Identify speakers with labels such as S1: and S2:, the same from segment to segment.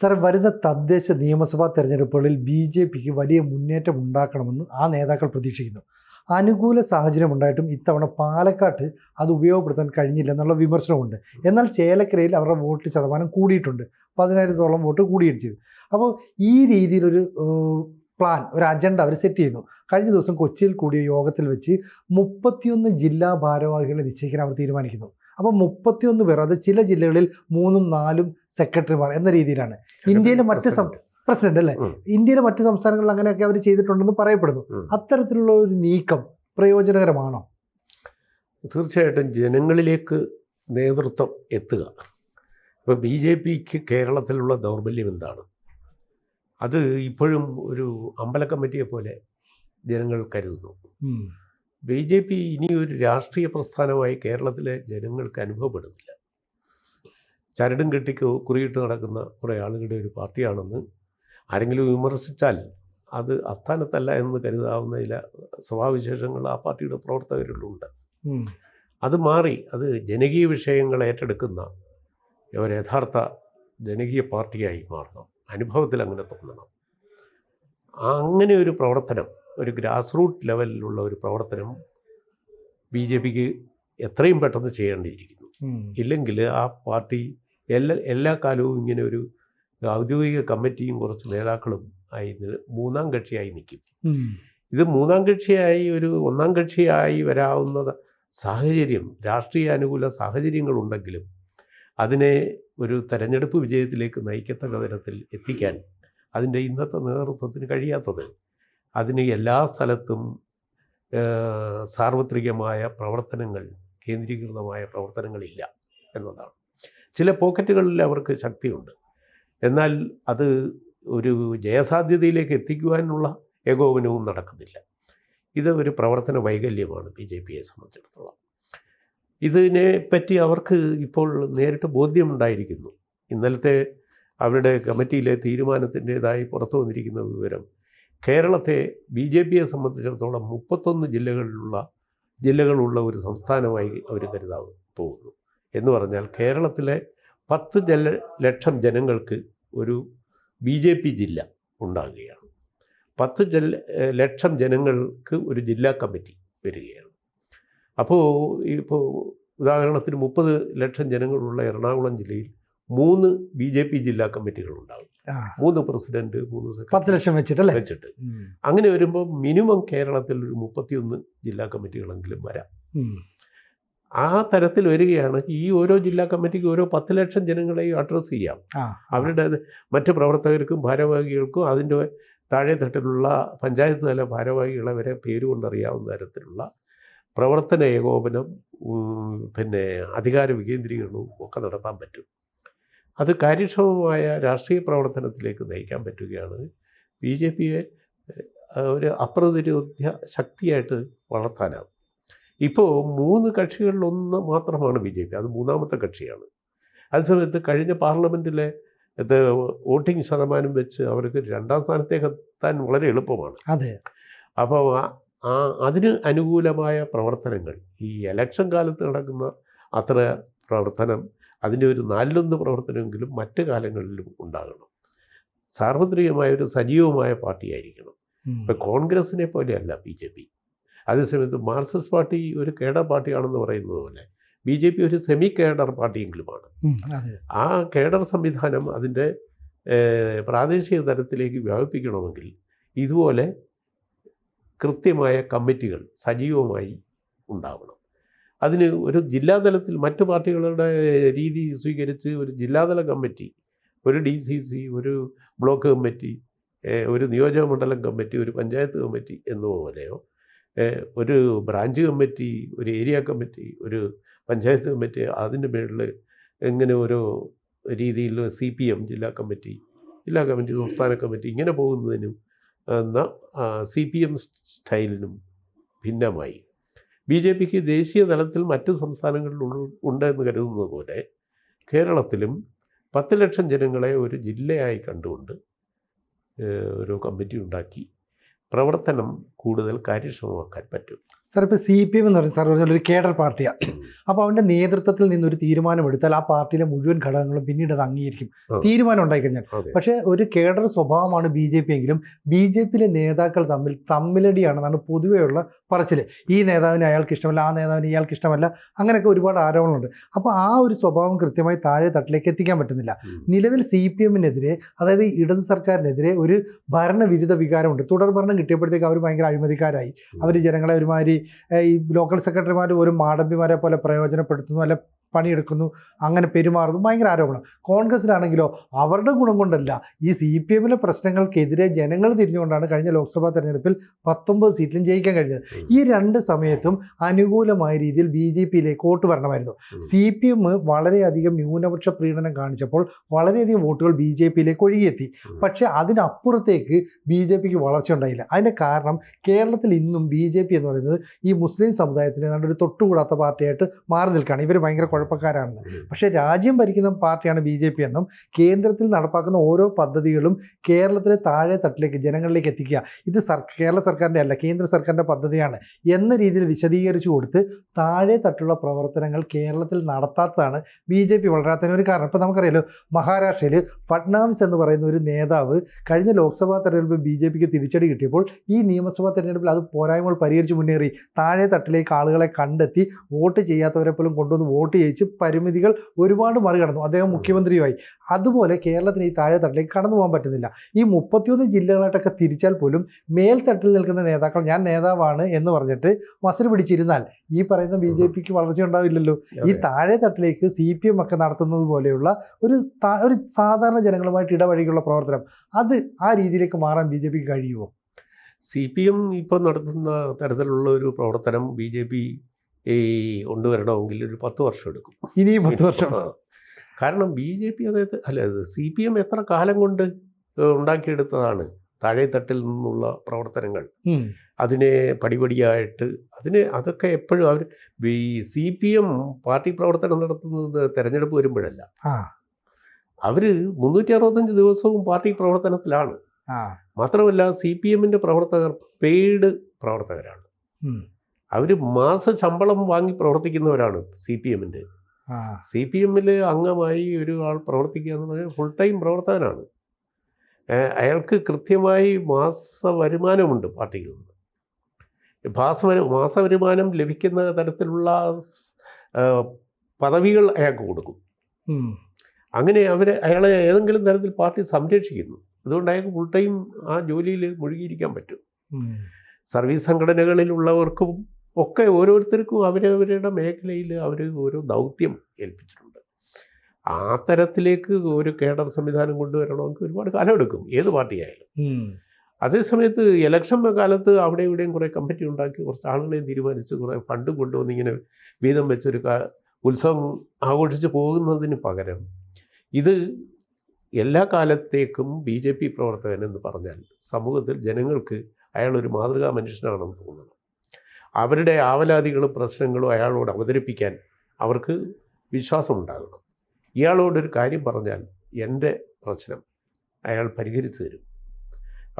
S1: Sir വരുന്ന തദ്ദേശ നിയമസഭാ തെരഞ്ഞെടുപ്പുകളിൽ ബി ജെ പിക്ക് വലിയ മുന്നേറ്റം ഉണ്ടാക്കണമെന്ന് ആ നേതാക്കൾ പ്രതീക്ഷിക്കുന്നു. അനുകൂല സാഹചര്യം ഉണ്ടായിട്ടും ഇത്തവണ പാലക്കാട്ട് അത് ഉപയോഗപ്പെടുത്താൻ കഴിഞ്ഞില്ല എന്നുള്ള വിമർശനമുണ്ട്. എന്നാൽ ചേലക്കരയിൽ അവരുടെ വോട്ട് ശതമാനം കൂടിയിട്ടുണ്ട്. പതിനായിരത്തോളം വോട്ട് കൂടിയിട്ട് ചെയ്തു അപ്പോൾ ഈ രീതിയിലൊരു പ്ലാൻ ഒരു അജണ്ട അവർ സെറ്റ് ചെയ്യുന്നു. കഴിഞ്ഞ ദിവസം കൊച്ചിയിൽ കൂടിയ യോഗത്തിൽ വെച്ച് മുപ്പത്തിയൊന്ന് ജില്ലാ ഭാരവാഹികളെ നിശ്ചയിക്കാൻ അവർ തീരുമാനിക്കുന്നു. അപ്പോൾ മുപ്പത്തിയൊന്ന് പേർ അത് ചില ജില്ലകളിൽ മൂന്നും നാലും സെക്രട്ടറിമാർ എന്ന രീതിയിലാണ്. ഇന്ത്യയിലെ മറ്റ് പ്രസിഡന്റ് അല്ലേ? ഇന്ത്യയിലെ മറ്റ് സംസ്ഥാനങ്ങളിൽ അങ്ങനെയൊക്കെ അവർ ചെയ്തിട്ടുണ്ടെന്ന് പറയപ്പെടുന്നു. അത്തരത്തിലുള്ള ഒരു നീക്കം പ്രയോജനകരമാണോ?
S2: തീർച്ചയായിട്ടും ജനങ്ങളിലേക്ക് നേതൃത്വം എത്തുക. ഇപ്പോൾ ബി ജെ പിക്ക് കേരളത്തിലുള്ള ദൗർബല്യം എന്താണ്? അത് ഇപ്പോഴും ഒരു അമ്പല കമ്മിറ്റിയെ പോലെ ജനങ്ങൾ കരുതുന്നു. ബി ജെ പി ഇനി ഒരു രാഷ്ട്രീയ പ്രസ്ഥാനമായി കേരളത്തിലെ ജനങ്ങൾക്ക് അനുഭവപ്പെടുന്നില്ല. ചരടും കെട്ടി കുറിയിട്ട് നടക്കുന്ന കുറേ ആളുകളുടെ ഒരു പാർട്ടിയാണെന്ന് ആരെങ്കിലും വിമർശിച്ചാൽ അത് അസ്ഥാനത്തല്ല എന്ന് കരുതാവുന്ന ചില സ്വഭാവവിശേഷങ്ങൾ ആ പാർട്ടിയുടെ പ്രവർത്തകരിലുണ്ട്. അത് മാറി അത് ജനകീയ വിഷയങ്ങൾ ഏറ്റെടുക്കുന്ന ഒരു യഥാർത്ഥ ജനകീയ പാർട്ടിയായി മാറണം. അനുഭവത്തിൽ അങ്ങനെ തോന്നണം. അങ്ങനെ ഒരു പ്രവർത്തനം ഒരു ഗ്രാസ് റൂട്ട് ലെവലിലുള്ള ഒരു പ്രവർത്തനം ബി ജെ പിക്ക് എത്രയും പെട്ടെന്ന് ചെയ്യേണ്ടിയിരിക്കുന്നു. ഇല്ലെങ്കിൽ ആ പാർട്ടി എല്ലാ എല്ലാ കാലവും ഇങ്ങനെ ഒരു ഔദ്യോഗിക കമ്മിറ്റിയും കുറച്ച് നേതാക്കളും ആയി മൂന്നാം കക്ഷിയായി നിൽക്കും. ഇത് മൂന്നാം കക്ഷിയായി ഒരു ഒന്നാം കക്ഷിയായി വരാവുന്ന സാഹചര്യം രാഷ്ട്രീയ അനുകൂല സാഹചര്യങ്ങളുണ്ടെങ്കിലും അതിനെ ഒരു തെരഞ്ഞെടുപ്പ് വിജയത്തിലേക്ക് നയിക്കത്തക്ക തരത്തിൽ എത്തിക്കാൻ അതിന്റെ ഇന്നത്തെ നേതൃത്വത്തിന് കഴിയാത്തത്. അതിന് എല്ലാ സ്ഥലത്തും സാർവത്രികമായ പ്രവർത്തനങ്ങൾ കേന്ദ്രീകൃതമായ പ്രവർത്തനങ്ങളില്ല എന്നതാണ്. ചില പോക്കറ്റുകളിൽ അവർക്ക് ശക്തിയുണ്ട്. എന്നാൽ അത് ഒരു ജയസാധ്യതയിലേക്ക് എത്തിക്കുവാനുള്ള ഏകോപനവും നടക്കുന്നില്ല. ഇത് ഒരു പ്രവർത്തന വൈകല്യമാണ് ബി ജെ പിയെ സംബന്ധിച്ചിടത്തോളം. ഇതിനെ പറ്റി അവർക്ക് ഇപ്പോൾ നേരിട്ട് ബോധ്യമുണ്ടായിരിക്കുന്നു. ഇന്നലത്തെ അവരുടെ കമ്മിറ്റിയിലെ തീരുമാനത്തിന്റെതായി പുറത്തു വന്നിരിക്കുന്ന വിവരം കേരളത്തെ ബി ജെ പിയെ സംബന്ധിച്ചിടത്തോളം മുപ്പത്തൊന്ന് ജില്ലകളിലുള്ള ജില്ലകളുള്ള ഒരു സംസ്ഥാനമായി അവർ കരുതാൻ പോകുന്നു. എന്ന് പറഞ്ഞാൽ കേരളത്തിലെ പത്ത് ജല ലക്ഷം ജനങ്ങൾക്ക് ഒരു ബി ജെ പി ജില്ല ഉണ്ടാകുകയാണ്. പത്ത് ജല ലക്ഷം ജനങ്ങൾക്ക് ഒരു ജില്ലാ കമ്മിറ്റി വരികയാണ്. അപ്പോൾ ഇപ്പോൾ ഉദാഹരണത്തിന് മുപ്പത് ലക്ഷം ജനങ്ങളുള്ള എറണാകുളം ജില്ലയിൽ മൂന്ന് ബി ജെ പി ജില്ലാ
S1: ആ,
S2: മൂന്ന് പ്രസിഡന്റ് മൂന്ന്
S1: പത്ത് ലക്ഷം
S2: വെച്ചിട്ട്.
S1: വെച്ചിട്ട്
S2: അങ്ങനെ വരുമ്പോൾ മിനിമം കേരളത്തിൽ ഒരു മുപ്പത്തിയൊന്ന് ജില്ലാ കമ്മിറ്റികളെങ്കിലും വരാം. ആ തരത്തിൽ വരികയാണ് ഈ ഓരോ ജില്ലാ കമ്മിറ്റിക്ക് ഓരോ പത്ത് ലക്ഷം ജനങ്ങളെയും അഡ്രസ്സ് ചെയ്യാം. അവരുടെ മറ്റ് പ്രവർത്തകർക്കും ഭാരവാഹികൾക്കും അതിന്റെ താഴെ തട്ടിലുള്ള പഞ്ചായത്ത് തല ഭാരവാഹികളെ വരെ പേരുകൊണ്ടറിയാവുന്ന തരത്തിലുള്ള പ്രവർത്തന ഏകോപനം പിന്നെ അധികാര വികേന്ദ്രീകരണവും ഒക്കെ നടത്താൻ പറ്റും. അത് കാര്യക്ഷമമായ രാഷ്ട്രീയ പ്രവർത്തനത്തിലേക്ക് നയിക്കാൻ പറ്റുകയാണ്. ബി ജെ പിയെ ഒരു അപ്രതിരോധ്യ ശക്തിയായിട്ട് വളർത്താനാവും ഇപ്പോൾ മൂന്ന് കക്ഷികളിലൊന്ന് മാത്രമാണ് ബി ജെ പി അത് മൂന്നാമത്തെ കക്ഷിയാണ്. അതേസമയത്ത് കഴിഞ്ഞ പാർലമെന്റിലെ ഇത് വോട്ടിംഗ് ശതമാനം വെച്ച് അവർക്ക് രണ്ടാം സ്ഥാനത്തേക്ക് എത്താൻ വളരെ എളുപ്പമാണ്.
S1: അതെ.
S2: അപ്പോൾ ആ- അതിന് അനുകൂലമായ പ്രവർത്തനങ്ങൾ. ഈ എലക്ഷൻ കാലത്ത് നടക്കുന്ന അത്ര പ്രവർത്തനം അതിന്റെ ഒരു നാലിലൊന്ന് പ്രവർത്തനമെങ്കിലും മറ്റ് കാലങ്ങളിലും ഉണ്ടാകണം. സാർവത്രികമായ ഒരു സജീവമായ പാർട്ടിയായിരിക്കണം.
S1: ആയിരിക്കണം
S2: ഇപ്പം കോൺഗ്രസിനെ പോലെയല്ല ബി ജെ പി. അതേസമയത്ത് മാർക്സിസ്റ്റ് പാർട്ടി ഒരു കേഡർ പാർട്ടിയാണെന്ന് പറയുന്നത് പോലെ ബി ജെ പി ഒരു സെമി കേഡർ പാർട്ടിയെങ്കിലുമാണ്. ആ കേഡർ സംവിധാനം അതിന്റെ പ്രാദേശിക തലത്തിലേക്ക് വ്യാപിപ്പിക്കണമെങ്കിൽ ഇതുപോലെ കൃത്യമായ കമ്മിറ്റികൾ സജീവമായി ഉണ്ടാവണം. അതിന് ഒരു ജില്ലാതലത്തിൽ മറ്റു പാർട്ടികളുടെ രീതി സ്വീകരിച്ച് ഒരു ജില്ലാതല കമ്മിറ്റി ഒരു ഡി സി സി ഒരു ബ്ലോക്ക് കമ്മിറ്റി ഒരു നിയോജക മണ്ഡലം കമ്മിറ്റി ഒരു പഞ്ചായത്ത് കമ്മിറ്റി എന്നതുപോലെയോ ഒരു ബ്രാഞ്ച് കമ്മിറ്റി ഒരു ഏരിയ കമ്മിറ്റി ഒരു പഞ്ചായത്ത് കമ്മിറ്റി അതിന്റെ മേളിൽ എങ്ങനെ ഓരോ രീതിയിൽ സി പി എം ജില്ലാ കമ്മിറ്റി ജില്ലാ കമ്മിറ്റി സംസ്ഥാന കമ്മിറ്റി ഇങ്ങനെ പോകുന്നതിനും സി പി എം സ്റ്റൈലിനും ഭിന്നമായി. ബി ജെ പിക്ക് ദേശീയ തലത്തിൽ മറ്റ് സംസ്ഥാനങ്ങളിൽ ഉണ്ട് എന്ന് കരുതുന്നത് പോലെ കേരളത്തിലും പത്ത് ലക്ഷം ജനങ്ങളെ ഒരു ജില്ലയായി കണ്ടുകൊണ്ട് ഒരു കമ്മിറ്റി ഉണ്ടാക്കി. പ്രവർത്തനം കൂടുതൽ കാര്യക്ഷമമാക്കാൻ പറ്റും.
S1: സാർ ഇപ്പോൾ സി പി എം എന്ന് പറയുന്നത് സാർ പറഞ്ഞാൽ ഒരു കേഡർ പാർട്ടിയാണ്. അപ്പോൾ അവന്റെ നേതൃത്വത്തിൽ നിന്നൊരു തീരുമാനമെടുത്താൽ ആ പാർട്ടിയിലെ മുഴുവൻ ഘടകങ്ങളും പിന്നീട് അത് അംഗീകരിക്കും. തീരുമാനം ഉണ്ടായിക്കഴിഞ്ഞാൽ.
S2: കഴിഞ്ഞാൽ
S1: പക്ഷേ ഒരു കേഡർ സ്വഭാവമാണ് ബി ജെ പി എങ്കിലും ബി ജെ പിയിലെ നേതാക്കൾ തമ്മിൽ തമ്മിലടിയാണെന്നാണ് പൊതുവെയുള്ള പറച്ചിൽ ഈ നേതാവിന് അയാൾക്ക് ഇഷ്ടമല്ല ആ നേതാവിന് ഇയാൾക്ക് ഇഷ്ടമല്ല അങ്ങനെയൊക്കെ ഒരുപാട് ആരോപണമുണ്ട് അപ്പോൾ ആ ഒരു സ്വഭാവം കൃത്യമായി താഴെ തട്ടിലേക്ക് എത്തിക്കാൻ പറ്റുന്നില്ല. നിലവിൽ സി പി എമ്മിനെതിരെ അതായത് ഇടത് സർക്കാരിനെതിരെ ഒരു ഭരണവിരുദ്ധ വികാരമുണ്ട്. തുടർ ഭരണം കിട്ടിയപ്പോഴത്തേക്ക് അവർ ഭയങ്കര അഴിമതിക്കാരായി. അവർ ജനങ്ങളെ ഒരുമാതിരി ഈ ലോക്കൽ സെക്രട്ടറിമാർ ഒരു മാടമ്പിമാരെ പോലെ പ്രയോജനപ്പെടുത്തുന്നു അല്ല പണിയെടുക്കുന്നു അങ്ങനെ പെരുമാറുന്നു ഭയങ്കര ആരോപണം. കോൺഗ്രസ്സിലാണെങ്കിലോ അവരുടെ ഗുണം കൊണ്ടല്ല. ഈ സി പി എമ്മിലെ പ്രശ്നങ്ങൾക്കെതിരെ ജനങ്ങൾ തിരിഞ്ഞുകൊണ്ടാണ് കഴിഞ്ഞ ലോക്സഭാ തെരഞ്ഞെടുപ്പിൽ പത്തൊമ്പത് സീറ്റിലും ജയിക്കാൻ കഴിഞ്ഞത്. ഈ രണ്ട് സമയത്തും അനുകൂലമായ രീതിയിൽ ബി ജെ പിയിലേക്ക് വോട്ട് വരണമായിരുന്നു. സി പി എം വളരെയധികം ന്യൂനപക്ഷ പ്രീണനം കാണിച്ചപ്പോൾ വളരെയധികം വോട്ടുകൾ ബി ജെ പിയിലേക്ക് ഒഴുകിയെത്തി. പക്ഷേ അതിനപ്പുറത്തേക്ക് ബി ജെ പിക്ക് വളർച്ച ഉണ്ടായില്ല. അതിന്റെ കാരണം കേരളത്തിൽ ഇന്നും ബി ജെ പി എന്ന് പറയുന്നത് ഈ മുസ്ലിം സമുദായത്തിന് ഏതാണ്ട് ഒരു തൊട്ടുകൂടാത്ത പാർട്ടിയായിട്ട് മാറി നിൽക്കുകയാണ്. ഇവർ ഭയങ്കര കുഴപ്പക്കാരാണെന്ന്. പക്ഷേ രാജ്യം ഭരിക്കുന്ന പാർട്ടിയാണ് ബി ജെ പി എന്നും കേന്ദ്രത്തിൽ നടപ്പാക്കുന്ന ഓരോ പദ്ധതികളും കേരളത്തിലെ താഴെ തട്ടിലേക്ക് ജനങ്ങളിലേക്ക് എത്തിക്കുക. ഇത് സർ കേരള സർക്കാരിന്റെ അല്ല കേന്ദ്ര സർക്കാരിന്റെ പദ്ധതിയാണ് എന്ന രീതിയിൽ വിശദീകരിച്ചു കൊടുത്ത് താഴെ തട്ടുള്ള പ്രവർത്തനങ്ങൾ കേരളത്തിൽ നടത്താത്തതാണ് ബി ജെ പി വളരാത്തതിന് ഒരു കാരണം. ഇപ്പോൾ നമുക്കറിയാലോ മഹാരാഷ്ട്രയിൽ ഫഡ്നാവിസ് എന്ന് പറയുന്ന ഒരു നേതാവ് കഴിഞ്ഞ ലോക്സഭാ തെരഞ്ഞെടുപ്പിൽ ബി ജെ പിക്ക് തിരിച്ചടി കിട്ടിയപ്പോൾ ഈ നിയമസഭാ തെരഞ്ഞെടുപ്പിൽ അത് പോരായ്മകൾ പരിഹരിച്ച് മുന്നേറി താഴെ തട്ടിലേക്ക് ആളുകളെ കണ്ടെത്തി വോട്ട് ചെയ്യാത്തവരെ പോലും കൊണ്ടുവന്ന് വോട്ട് ചെയ്യിച്ച്. പരിമിതികൾ ഒരുപാട് മറികടന്നു. അദ്ദേഹം മുഖ്യമന്ത്രിയുമായി. അതുപോലെ കേരളത്തിന് ഈ താഴെ തട്ടിലേക്ക് കടന്നു പോകാൻ പറ്റുന്നില്ല. ഈ മുപ്പത്തിയൊന്ന് ജില്ലകളായിട്ടൊക്കെ തിരിച്ചാൽ പോലും മേൽത്തട്ടിൽ നിൽക്കുന്ന നേതാക്കൾ ഞാൻ നേതാവാണ് എന്ന് പറഞ്ഞിട്ട് മസിൽ പിടിച്ചിരുന്നാൽ ഈ പറയുന്ന ബി ജെ പിക്ക് വളർച്ച ഉണ്ടാവില്ലല്ലോ. ഈ
S2: താഴെത്തട്ടിലേക്ക്
S1: താഴെ തട്ടിലേക്ക് സി പി എം ഒക്കെ നടത്തുന്നത് പോലെയുള്ള ഒരു ഒരു സാധാരണ ജനങ്ങളുമായിട്ട് ഇടവഴിക്കുള്ള പ്രവർത്തനം അത് ആ രീതിയിലേക്ക് മാറാൻ ബി ജെ പിക്ക് കഴിയുമോ?
S2: സി പി എം ഇപ്പോൾ നടത്തുന്ന തരത്തിലുള്ള ഒരു പ്രവർത്തനം ബി ജെ പി ഈ കൊണ്ടുവരണമെങ്കിൽ ഒരു പത്ത് വർഷം എടുക്കും.
S1: ഇനിയും പത്ത് വർഷം.
S2: കാരണം ബി ജെ പി അതായത് അല്ല സി പി എം എത്ര കാലം കൊണ്ട് ഉണ്ടാക്കിയെടുത്തതാണ്? താഴെത്തട്ടിൽ നിന്നുള്ള പ്രവർത്തനങ്ങൾ. അതിനെ പടിപടിയായിട്ട് അതിന് അതൊക്കെ എപ്പോഴും അവർ ഈ സി പി എം പാർട്ടി പ്രവർത്തനം നടത്തുന്നത് തെരഞ്ഞെടുപ്പ് വരുമ്പോഴല്ല. അവർ മുന്നൂറ്റി അറുപത്തഞ്ച് ദിവസവും പാർട്ടി പ്രവർത്തനത്തിലാണ്. മാത്രമല്ല സി പി എമ്മിന്റെ പ്രവർത്തകർ പെയ്ഡ് പ്രവർത്തകരാണ്. അവർ മാസ ശമ്പളം വാങ്ങി പ്രവർത്തിക്കുന്നവരാണ് സി പി
S1: എമ്മിന്റെ.
S2: സി പി എമ്മിൽ അംഗമായി ഒരു ആൾ പ്രവർത്തിക്കുക എന്ന് പറഞ്ഞാൽ ഫുൾ ടൈം പ്രവർത്തകനാണ്. അയാൾക്ക് കൃത്യമായി മാസ വരുമാനമുണ്ട് പാർട്ടിയിൽ നിന്ന് മാസ മാസ വരുമാനം ലഭിക്കുന്ന തരത്തിലുള്ള പദവികൾ അയാൾക്ക് കൊടുക്കും. അങ്ങനെ അവർ അയാളെ ഏതെങ്കിലും തരത്തിൽ പാർട്ടി സംരക്ഷിക്കുന്നു. അതുകൊണ്ട് അയാൾക്ക് ഫുൾ ടൈം ആ ജോലിയിൽ മുഴുകിയിരിക്കാൻ പറ്റും. സർവീസ് സംഘടനകളിലുള്ളവർക്കും ഒക്കെ ഓരോരുത്തർക്കും അവരവരുടെ മേഖലയിൽ അവർ ഓരോ ദൗത്യം ഏൽപ്പിച്ചിട്ടുണ്ട്. ആ തരത്തിലേക്ക് ഒരു കേഡർ സംവിധാനം കൊണ്ടുവരണമെങ്കിൽ ഒരുപാട് കാലമെടുക്കും ഏത് പാർട്ടിയായാലും. അതേസമയത്ത് ഇലക്ഷൻ കാലത്ത് അവിടെ ഇവിടെയും കുറേ കമ്മിറ്റി ഉണ്ടാക്കി കുറച്ച് ആളുകളെയും തീരുമാനിച്ച് കുറേ ഫണ്ട് കൊണ്ടുവന്ന് ഇങ്ങനെ വീതം വെച്ചൊരു ഉത്സവം ആഘോഷിച്ച് പോകുന്നതിന് പകരം ഇത് എല്ലാ കാലത്തേക്കും ബി ജെ പി പ്രവർത്തകൻ എന്ന് പറഞ്ഞാൽ സമൂഹത്തിൽ ജനങ്ങൾക്ക് അയാൾ ഒരു മാതൃകാ മനുഷ്യനാണെന്ന് തോന്നണം അവരുടെ ആവലാതികളും പ്രശ്നങ്ങളും അയാളോട് അവതരിപ്പിക്കാൻ അവർക്ക് വിശ്വാസം ഉണ്ടാകണം ഇയാളോടൊരു കാര്യം പറഞ്ഞാൽ എന്റെ പ്രശ്നം അയാൾ പരിഹരിച്ചു തരും.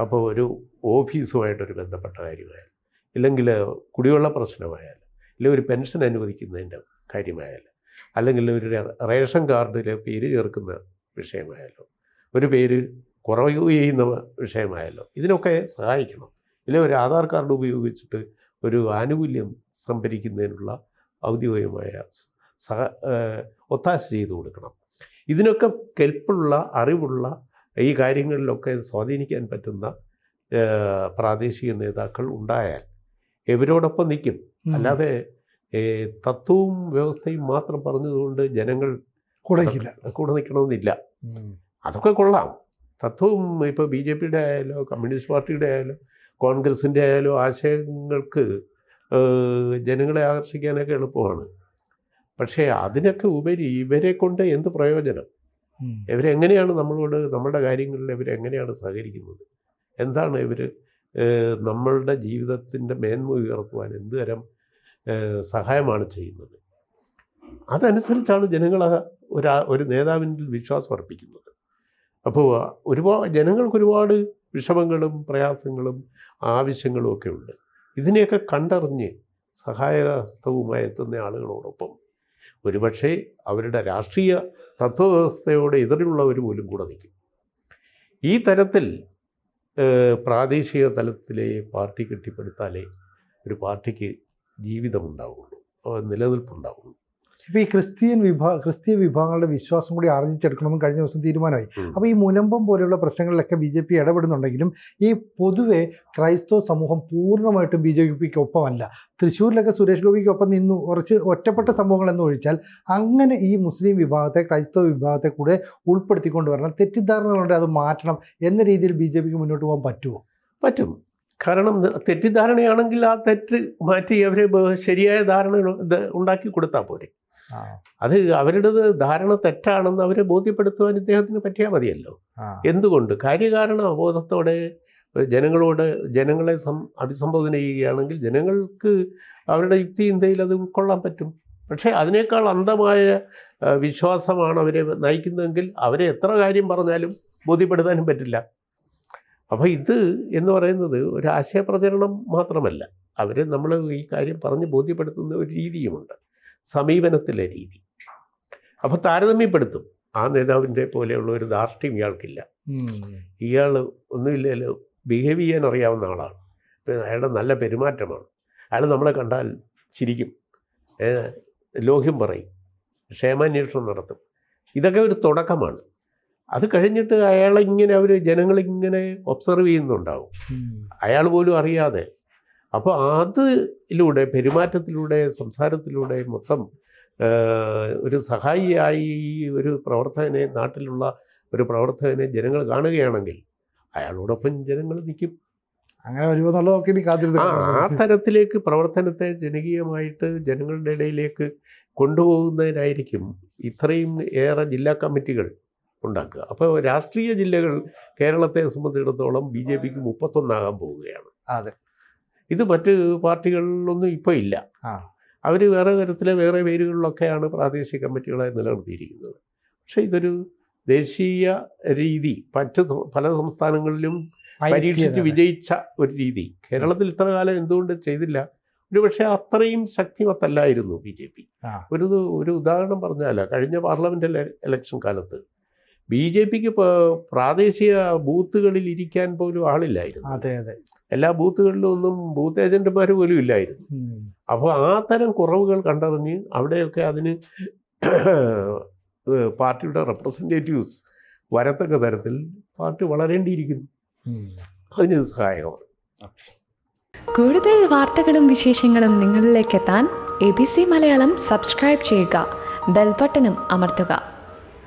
S2: അപ്പോൾ ഒരു ഓഫീസുമായിട്ടൊരു ബന്ധപ്പെട്ട കാര്യമായാലും ഇല്ലെങ്കിൽ കുടിവെള്ള പ്രശ്നമായാലും അല്ലെങ്കിൽ ഒരു പെൻഷൻ അനുവദിക്കുന്നതിന്റെ കാര്യമായാലും അല്ലെങ്കിൽ ഒരു റേഷൻ കാർഡിൽ പേര് ചേർക്കുന്ന വിഷയമായാലോ ഒരു പേര് കുറവ് ചെയ്യുന്ന വിഷയമായാലോ ഇതിനൊക്കെ സഹായിക്കണം. ഇല്ലെങ്കിൽ ഒരു ആധാർ കാർഡ് ഉപയോഗിച്ചിട്ട് ഒരു ആനുകൂല്യം സംഭരിക്കുന്നതിനുള്ള ഔദ്യോഗികമായ സഹ ഒത്താശ ചെയ്തു കൊടുക്കണം. ഇതിനൊക്കെ കെൽപ്പുള്ള അറിവുള്ള ഈ കാര്യങ്ങളിലൊക്കെ സ്വാധീനിക്കാൻ പറ്റുന്ന പ്രാദേശിക നേതാക്കൾ ഉണ്ടായാൽ ഇവരോടൊപ്പം നിൽക്കും. അല്ലാതെ തത്വവും വ്യവസ്ഥയും മാത്രം പറഞ്ഞതുകൊണ്ട് ജനങ്ങൾ
S1: കുടയ്ക്കില്ല
S2: കൂടെ നിൽക്കണമെന്നില്ല. അതൊക്കെ കൊള്ളാം. തത്വവും ഇപ്പോൾ ബി ജെ പിയുടെ ആയാലോ കമ്മ്യൂണിസ്റ്റ് പാർട്ടിയുടെ ആയാലും കോൺഗ്രസിന്റെ ആയാലും ആശയങ്ങൾക്ക് ജനങ്ങളെ ആകർഷിക്കാനൊക്കെ എളുപ്പമാണ്. പക്ഷേ അതിനൊക്കെ ഉപരി ഇവരെ കൊണ്ട് എന്ത് പ്രയോജനം. ഇവരെങ്ങനെയാണ് നമ്മളോട് നമ്മളുടെ കാര്യങ്ങളിൽ ഇവരെങ്ങനെയാണ് സഹകരിക്കുന്നത്? എന്താണ് ഇവർ നമ്മളുടെ ജീവിതത്തിന്റെ മേന്മ ഉയർത്തുവാൻ എന്ത് തരം സഹായമാണ് ചെയ്യുന്നത്? അതനുസരിച്ചാണ് ജനങ്ങൾ ഒരു നേതാവിന്റെ വിശ്വാസം അർപ്പിക്കുന്നത്. അപ്പോൾ ഒരുപാട് ജനങ്ങൾക്ക് ഒരുപാട് വിഷമങ്ങളും പ്രയാസങ്ങളും ആവശ്യങ്ങളും ഒക്കെ ഉണ്ട്. ഇതിനെയൊക്കെ കണ്ടറിഞ്ഞ് സഹായഹസ്തവുമായി എത്തുന്ന ആളുകളോടൊപ്പം ഒരുപക്ഷെ അവരുടെ രാഷ്ട്രീയ തത്വവ്യവസ്ഥയോട് എതിരുള്ളവർ പോലും കൂടെ നിൽക്കും. ഈ തരത്തിൽ പ്രാദേശിക തലത്തിലെ പാർട്ടി കെട്ടിപ്പടുത്താലേ ഒരു പാർട്ടിക്ക് ജീവിതമുണ്ടാവുള്ളൂ നിലനിൽപ്പുണ്ടാവുള്ളൂ.
S1: ഇപ്പൊ ഈ ക്രിസ്ത്യൻ വിഭാ ക്രിസ്തീയ വിഭാഗങ്ങളുടെ വിശ്വാസം കൂടി ആർജിച്ചെടുക്കണമെന്ന് കഴിഞ്ഞ ദിവസം തീരുമാനമായി. അപ്പോൾ ഈ മുനമ്പം പോലെയുള്ള പ്രശ്നങ്ങളിലൊക്കെ ബി ജെ പി ഇടപെടുന്നുണ്ടെങ്കിലും ഈ പൊതുവെ ക്രൈസ്തവ സമൂഹം പൂർണമായിട്ടും ബി ജെ പിക്ക് ഒപ്പമല്ല. തൃശ്ശൂരിലൊക്കെ സുരേഷ് ഗോപിക്ക് ഒപ്പം നിന്നു കുറച്ച് ഒറ്റപ്പെട്ട സംഭവങ്ങൾ എന്ന് ഒഴിച്ചാൽ അങ്ങനെ ഈ മുസ്ലിം വിഭാഗത്തെ ക്രൈസ്തവ വിഭാഗത്തെ കൂടെ ഉൾപ്പെടുത്തിക്കൊണ്ട് വരണം. തെറ്റിദ്ധാരണകളുണ്ട് അത് മാറ്റണം എന്ന രീതിയിൽ ബി ജെ പിക്ക് മുന്നോട്ട് പോകാൻ പറ്റുമോ?
S2: പറ്റും. കാരണം തെറ്റിദ്ധാരണയാണെങ്കിൽ ആ തെറ്റ് മാറ്റി അവരെ ശരിയായ ധാരണ ഉണ്ടാക്കി കൊടുത്താൽ പോരെ. അത് അവരുടെ ധാരണ തെറ്റാണെന്ന് അവരെ ബോധ്യപ്പെടുത്തുവാൻ ഇദ്ദേഹത്തിന് പറ്റിയാൽ മതിയല്ലോ. എന്തുകൊണ്ട്? കാര്യകാരണ അവബോധത്തോടെ ജനങ്ങളോട് ജനങ്ങളെ സം അഭിസംബോധന ചെയ്യുകയാണെങ്കിൽ ജനങ്ങൾക്ക് അവരുടെ യുക്തി ഇന്ത്യയിൽ അത് ഉൾക്കൊള്ളാൻ പറ്റും. പക്ഷേ അതിനേക്കാൾ അന്ധമായ വിശ്വാസമാണ് അവരെ നയിക്കുന്നതെങ്കിൽ അവരെ എത്ര കാര്യം പറഞ്ഞാലും ബോധ്യപ്പെടുത്താനും പറ്റില്ല. അപ്പോൾ ഇത് എന്ന് പറയുന്നത് ഒരു ആശയപ്രചരണം മാത്രമല്ല. അവരെ നമ്മൾ ഈ കാര്യം പറഞ്ഞ് ബോധ്യപ്പെടുത്തുന്ന ഒരു രീതിയുമുണ്ട്. സമീപനത്തിലെ രീതി. അപ്പോൾ താരതമ്യപ്പെടുത്തും. ആ നേതാവിന്റെ പോലെയുള്ള ഒരു ധാർഷ്ട്യം ഇയാൾക്കില്ല. ഇയാൾ ഒന്നുമില്ലല്ലോ ബിഹേവ് ചെയ്യാൻ അറിയാവുന്ന ആളാണ്. അയാളുടെ നല്ല പെരുമാറ്റമാണ്. അയാൾ നമ്മളെ കണ്ടാൽ ചിരിക്കും. ലോഹ്യം പറയും. ക്ഷേമാന്വേഷണം നടത്തും. ഇതൊക്കെ ഒരു തുടക്കമാണ്. അത് കഴിഞ്ഞിട്ട് അയാളിങ്ങനെ അവർ ജനങ്ങളിങ്ങനെ ഒബ്സർവ് ചെയ്യുന്നുണ്ടാവും. അയാൾ പോലും അറിയാതെ അപ്പോൾ അതിലൂടെ പെരുമാറ്റത്തിലൂടെ സംസാരത്തിലൂടെ മൊത്തം ഒരു സഹായിയായി ഈ ഒരു പ്രവർത്തകനെ നാട്ടിലുള്ള ഒരു പ്രവർത്തകനെ ജനങ്ങൾ കാണുകയാണെങ്കിൽ അയാളോടൊപ്പം ജനങ്ങൾ നിൽക്കും.
S1: അങ്ങനെ വരുമെന്നുള്ളതൊക്കെ ഇനി കാത്തിരുന്നു
S2: ആ ആ തരത്തിലേക്ക് പ്രവർത്തനത്തെ ജനകീയമായിട്ട് ജനങ്ങളുടെ ഇടയിലേക്ക് കൊണ്ടുപോകുന്നതിനായിരിക്കും ഇത്രയും ഏറെ ജില്ലാ കമ്മിറ്റികൾ ഉണ്ടാക്കുക. അപ്പോൾ രാഷ്ട്രീയ ജില്ലകൾ കേരളത്തെ സംബന്ധിച്ചിടത്തോളം ബി ജെ പിക്ക് മുപ്പത്തൊന്നാകാൻ പോവുകയാണ്.
S1: അതെ.
S2: ഇത് മറ്റ് പാർട്ടികളിലൊന്നും ഇപ്പോൾ ഇല്ല. അവർ വേറെ തരത്തിലെ വേറെ പേരുകളിലൊക്കെയാണ് പ്രാദേശിക കമ്മിറ്റികളെ നിലനിർത്തിയിരിക്കുന്നത്. പക്ഷേ ഇതൊരു ദേശീയ രീതി മറ്റ് പല സംസ്ഥാനങ്ങളിലും പരീക്ഷിച്ച് വിജയിച്ച ഒരു രീതി. കേരളത്തിൽ ഇത്ര കാലം എന്തുകൊണ്ട് ചെയ്തില്ല? ഒരു പക്ഷേ അത്രയും ശക്തിമത്തല്ലായിരുന്നു ബി ജെ പി. ഒരു ഒരു ഉദാഹരണം പറഞ്ഞാൽ കഴിഞ്ഞ പാർലമെന്റ് എലക്ഷൻ ഇലക്ഷൻ കാലത്ത് ബി ജെ പിക്ക് പ്രാദേശിക ബൂത്തുകളിൽ ഇരിക്കാൻ പോലും ആളില്ലായിരുന്നു.
S1: അതെ അതെ.
S2: എല്ലാ ബൂത്തുകളിലും ഒന്നും ബൂത്ത് ഏജന്റുമാർ പോലും ഇല്ലായിരുന്നു. അപ്പോൾ ആ തരം കുറവുകൾ കണ്ടറിഞ്ഞ് അവിടെയൊക്കെ അതിന് പാർട്ടിയുടെ റെപ്രസെന്റേറ്റീവ്സ് വരത്തക്ക തരത്തിൽ പാർട്ടി വളരേണ്ടിയിരിക്കുന്നു. അതിന് സഹായകമാണ്.
S3: കൂടുതൽ വാർത്തകളും വിശേഷങ്ങളും നിങ്ങളിലേക്ക് എത്താൻ A B C Malayalam subscribe ചെയ്യുക ബെൽബട്ടനും അമർത്തുക.